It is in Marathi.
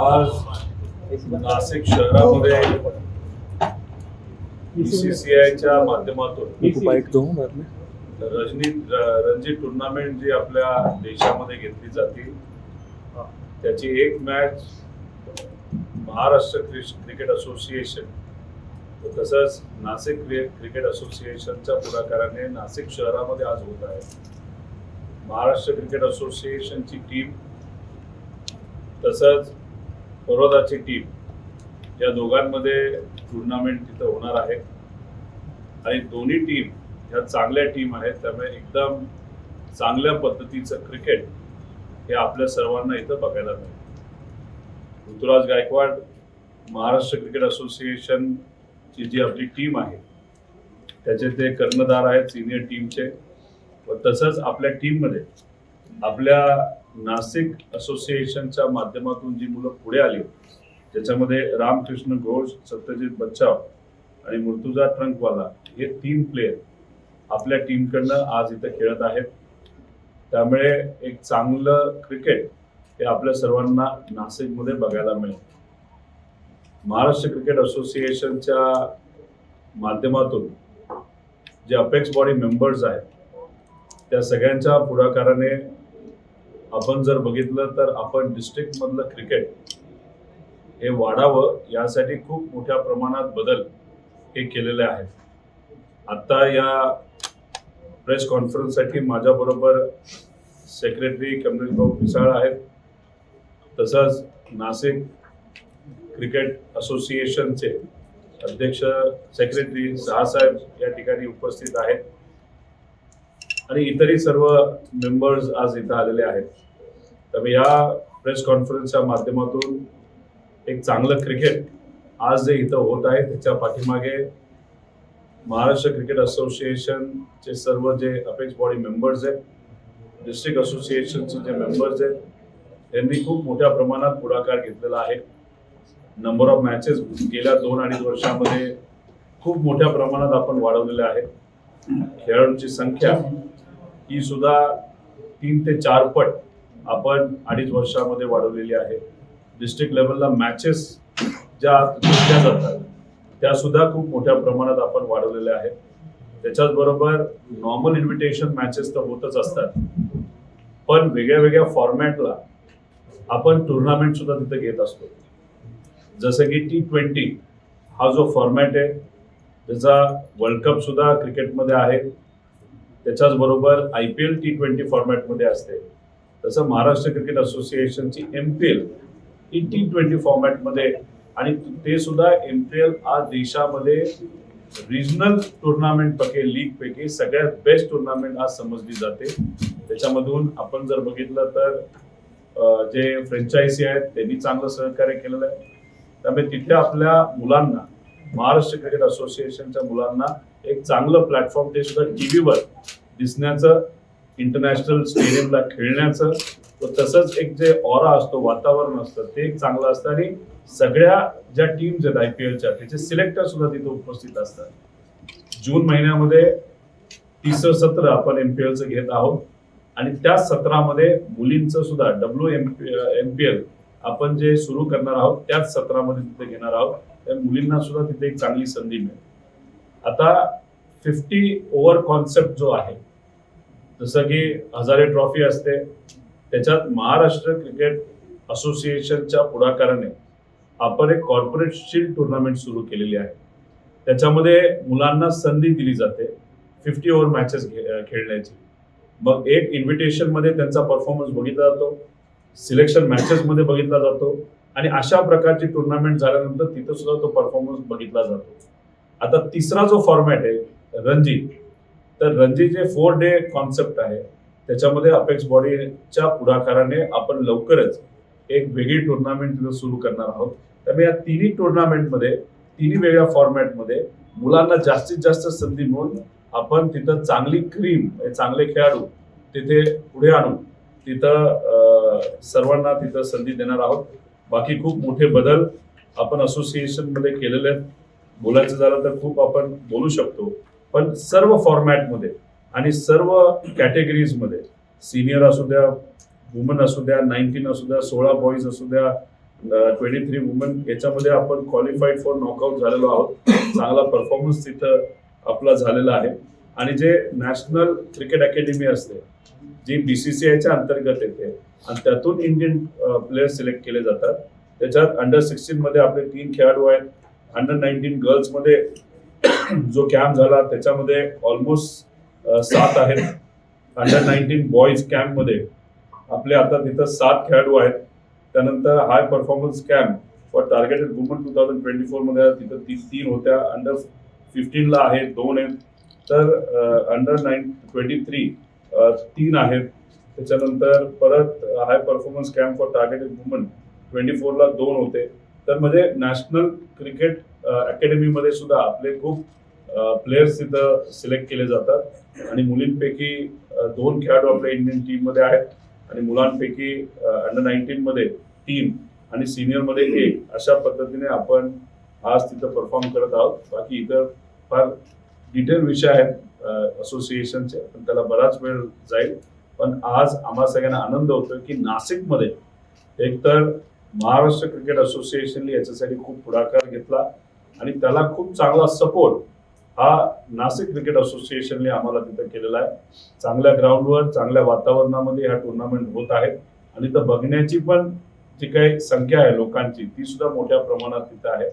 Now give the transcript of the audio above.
आज नाशिक शहरामध्ये बीसीसीआयच्या माध्यमातून में रजनी रणजी टुर्नामेंट जी आपल्या देशामध्ये घेतली जाते त्याची एक मॅच महाराष्ट्र क्रिकेट असोसिएशन व तसंच नाशिक क्रि- क्रिकेट असोसिएशनच्या पुढाकाराने नाशिक शहरामध्ये आज होत आहे. महाराष्ट्र क्रिकेट असोसिएशनची टीम तसंच बरोदाची टीम या दोघांमध्ये टुर्नामेंट तिथं होणार आहे. आणि दोन्ही टीम ह्या चांगल्या टीम आहेत. त्यामुळे एकदम चांगल्या पद्धतीचं क्रिकेट हे आपल्या सर्वांना इथं बघायला मिळेल. ऋतुराज गायकवाड महाराष्ट्र क्रिकेट असोसिएशनची जी आपली टीम आहे त्याचे ते कर्णधार आहेत सिनियर टीमचे व तसंच आपल्या टीममध्ये आपल्या नाशिक असोसिएशनच्या माध्यमातून जी मुलं पुढे आली ज्याच्यामध्ये रामकृष्ण घोष सत्यजित बच्चाव आणि मुर्तुजा ट्रंकवाला हे तीन प्लेयर आपल्या टीमकडनं आज इथं खेळत आहेत. त्यामुळे एक चांगलं क्रिकेट हे आपल्या सर्वांना नाशिकमध्ये बघायला मिळेल. महाराष्ट्र क्रिकेट असोसिएशनच्या माध्यमातून जे अपेक्स बॉडी मेंबर्स आहेत त्या सगळ्यांच्या पुढाकाराने आपण जर बघितलं तर आपण डिस्ट्रिक्टमधलं क्रिकेट हे वाढावं यासाठी खूप मोठ्या प्रमाणात बदल हे केलेले आहेत. आता या प्रेस कॉन्फरन्ससाठी माझ्याबरोबर सेक्रेटरी कमलेश भाऊ पिसाळ आहेत. तसंच नाशिक क्रिकेट असोसिएशनचे अध्यक्ष सेक्रेटरी सहासाहेब या ठिकाणी उपस्थित आहेत. आणि इतरही सर्व मेंबर्स आज इथं आलेले आहेत. त्यामुळे या प्रेस कॉन्फरन्सच्या माध्यमातून एक चांगलं क्रिकेट आज जे इथं होत आहे त्याच्या पाठीमागे महाराष्ट्र क्रिकेट असोसिएशनचे सर्व जे अपेक्स बॉडी मेंबर्स आहेत डिस्ट्रिक्ट असोसिएशनचे जे मेंबर्स आहेत त्यांनी खूप मोठ्या प्रमाणात पुढाकार घेतलेला आहे. नंबर ऑफ मॅचेस गेल्या दोन अडीच वर्षामध्ये खूप मोठ्या प्रमाणात आपण वाढवलेले आहे खेळाडूंची संख्या ही सुद्धा तीन ते चार पट आपण अडीच वर्षामध्ये वाढवलेली आहे. डिस्ट्रिक्ट लेवलला मॅचेस ज्या घेतल्या जातात त्या सुद्धा खूप मोठ्या प्रमाणात आपण वाढवलेल्या आहेत. त्याच्याच बरोबर नॉर्मल इन्व्हिटेशन मॅचेस तर होतच असतात. पण वेगळ्या वेगळ्या फॉर्मॅटला आपण टुर्नामेंट सुद्धा तिथे घेत असतो. जसं की टी ट्वेंटी हा जो फॉर्मॅट आहे त्याचा वर्ल्ड कप सुद्धा क्रिकेटमध्ये आहे. त्याच्याच बरोबर I P L T twenty फॉर्मॅटमध्ये असते. तसं महाराष्ट्र क्रिकेट असोसिएशनची एम पी एल ही टी ट्वेंटी फॉर्मॅटमध्ये आणि ते सुद्धा एम पी एल आज देशामध्ये रिजनल टुर्नामेंट पैकी लीग पैकी सगळ्यात बेस्ट टुर्नामेंट आज समजली जाते. त्याच्यामधून आपण जर बघितलं तर जे फ्रँचायझी आहेत त्यांनी चांगलं सहकार्य केलेलं आहे. त्यामुळे तिथे आपल्या मुलांना महाराष्ट्र क्रिकेट असोसिएशनच्या मुलांना एक चांगलं प्लॅटफॉर्म ते सुद्धा टीव्हीवर दिसण्याचं इंटरनॅशनल स्टेडियमला खेळण्याचं व तसंच एक जे ऑरा असतो वातावरण असतं ते एक चांगलं असतं आणि सगळ्या ज्या टीम्स आहेत आय पी एलच्या त्याचे सिलेक्टर सुद्धा तिथे उपस्थित असतात. जून महिन्यामध्ये तिसरं सत्र आपण एम पी एलचं घेत आहोत आणि त्याच सत्रामध्ये मुलींचं सुद्धा W M P M P L आपण जे सुरू करणार आहोत त्याच सत्रामध्ये तिथे घेणार आहोत. त्या मुलींना सुद्धा तिथे एक चांगली संधी मिळेल आता फिफ्टी ओव्हर कॉन्सेप्ट जो आहे जसं की हजारे ट्रॉफी असते त्याच्यात महाराष्ट्र क्रिकेट असोसिएशनच्या पुढाकाराने आपण एक कॉर्पोरेट शील्ड टुर्नामेंट सुरू केलेली आहे. त्याच्यामध्ये मुलांना संधी दिली जाते फिफ्टी ओव्हर मॅचेस खेळण्याची. मग एक इन्व्हिटेशनमध्ये त्यांचा परफॉर्मन्स बघितला जातो सिलेक्शन मॅचेसमध्ये बघितला जातो आणि अशा प्रकारची टुर्नामेंट झाल्यानंतर तिथं सुद्धा तो परफॉर्मन्स बघितला जातो. आता तिसरा जो फॉर्मॅट आहे रणजी तर रणजी जे फोर डे कॉन्सेप्ट आहे. त्याच्यामध्ये अपेक्स बॉडीच्या पुढाकाराने आपण लवकरच एक वेगळी टुर्नामेंट तिथं सुरू करणार आहोत. त्यामुळे या तिन्ही टुर्नामेंटमध्ये तिन्ही वेगळ्या फॉर्मॅटमध्ये मुलांना जास्तीत जास्त संधी मिळून आपण तिथं चांगली क्रीम चांगले खेळाडू तिथे पुढे आणून तिथं सर्वांना तिथं संधी देणार आहोत. बाकी खूप मोठे बदल आपण असोसिएशनमध्ये केलेले आहेत. बोलायचं झालं तर खूप आपण बोलू शकतो. पण सर्व फॉर्मॅटमध्ये आणि सर्व कॅटेगरीजमध्ये सिनियर असू द्या वुमन असू द्या नाईन्टीन असू द्या सोळा बॉईज असू द्या ट्वेंटी थ्री वुमन याच्यामध्ये आपण क्वालिफाईड फॉर नॉकआउट झालेलो आहोत. चांगला परफॉर्मन्स तिथं आपला झालेला आहे. आणि जे नॅशनल क्रिकेट अकॅडमी असते जी बी सी सी आयच्या अंतर्गत येते आणि त्यातून इंडियन प्लेयर्स सिलेक्ट केले जातात. त्याच्यात अंडर सिक्स्टीन मध्ये आपले तीन खेळाडू आहेत. अंडर नाईन्टीन गर्ल्समध्ये जो कॅम्प झाला त्याच्यामध्ये ऑलमोस्ट सात आहेत. अंडर नाईन्टीन बॉईज कॅम्पमध्ये आपले आता तिथं सात खेळाडू आहेत. त्यानंतर high performance camp for targeted woman two thousand twenty फोरमध्ये तिथं ती तीन होत्या. अंडर फिफ्टीनला आहे दोन आहेत. तर अंडर नाईन ट्वेंटी थ्री तीन आहेत. त्याच्यानंतर परत high performance camp for targeted woman twenty फोरला दोन होते. तर म्हणजे नॅशनल क्रिकेट अकॅडमीमध्ये सुद्धा आपले खूप प्लेयर्स तिथं सिलेक्ट केले जातात. आणि मुलींपैकी दोन खेळाडू आपल्या इंडियन टीममध्ये आहेत. आणि मुलांपैकी अंडर नाईन्टीनमध्ये तीन आणि सिनियरमध्ये एक. अशा पद्धतीने आपण आज तिथं परफॉर्म करत आहोत. बाकी इतर फार डिटेल विषय आहेत असोसिएशनचे पण त्याला बराच वेळ जाईल. पण आज आम्हा सगळ्यांना आनंद होतो की नाशिकमध्ये एकतर महाराष्ट्र क्रिकेट असोसिएशनने याच्यासाठी खूप पुढाकार घेतला आणि त्याला खूप चांगला सपोर्ट हा नाशिक क्रिकेट असोसिएशनने आम्हाला तिथं केलेला आहे. चांगल्या ग्राउंडवर चांगल्या वातावरणामध्ये ह्या टुर्नामेंट होत आहेत आणि तर बघण्याची पण जी काही संख्या आहे लोकांची ती सुद्धा मोठ्या प्रमाणात तिथं आहे.